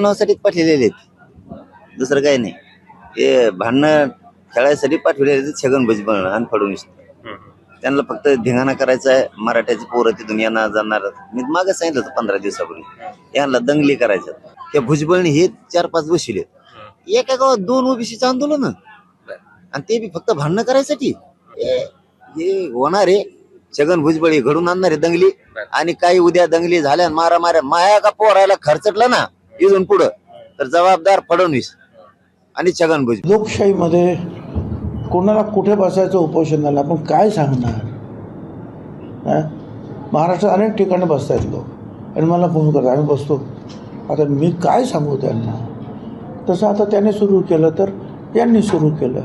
नावासाठीच पाठवलेले आहेत. दुसरं काही नाही. ते भांडणं खेळायसाठी पाठवलेले आहेत छगन भुजबळ आणि फडणवीस. त्यांना फक्त धिंगाणा करायचा आहे मराठ्याची पोरं तिथून येणार जाणार. मी मागे सांगितलं होतं पंधरा दिवसापूर्वी. यांना दंगली करायच्या त्या भुजबळने हे चार पाच बसले एका गावात दोन ओबीसीचं आंदोलन आणि ते बी फक्त भांडणं करायसाठी. हे होणार आहे. छगन भुजबळ हे घडून आणणार आहे दंगली. आणि काही उद्या दंगली झाल्या मारा मारा माया का पोरायला खर्चटलं ना? इथून पुढं. तर जबाबदार फडणवीस आणि छगन भुजबळ. लोकशाहीमध्ये कोणाला कुठे बसायचं उपोषणाला आपण काय सांगणार? हा? महाराष्ट्रात अनेक ठिकाणी बसतायत लोक. आणि मला फोन करतात आम्ही बसतो. आता मी काय सांगू त्यांना? तसं आता त्याने सुरू केलं तर यांनी सुरू केलं.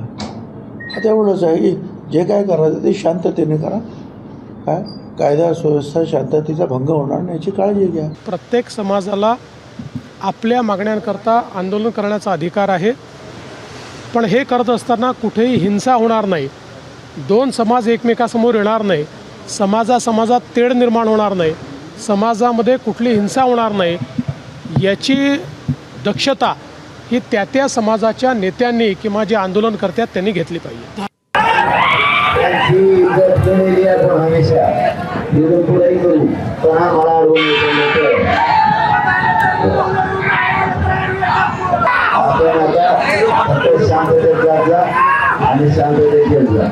आता एवढंच आहे की जे काय करायचं ते शांततेने करा. काय कायदा सुव्यवस्था शांततेचा भंग होणार नाही याची काळजी घ्या. प्रत्येक समाजाला आपल्या मागण्यांकरता आंदोलन करण्याचा अधिकार आहे. पण हे करत असताना कुठेही हिंसा होणार नाही. दोन समाज एकमेकासमोर येणार नाही. समाजा समाजात तेढ निर्माण होणार नाही. समाजामध्ये कुठली हिंसा होणार नाही. याची दक्षता ही त्या त्या समाजाच्या नेत्यांनी किंवा जे आंदोलन करतात त्यांनी घेतली पाहिजे. हमेशा शांततेत जात जा आणि शांततेत येत जा.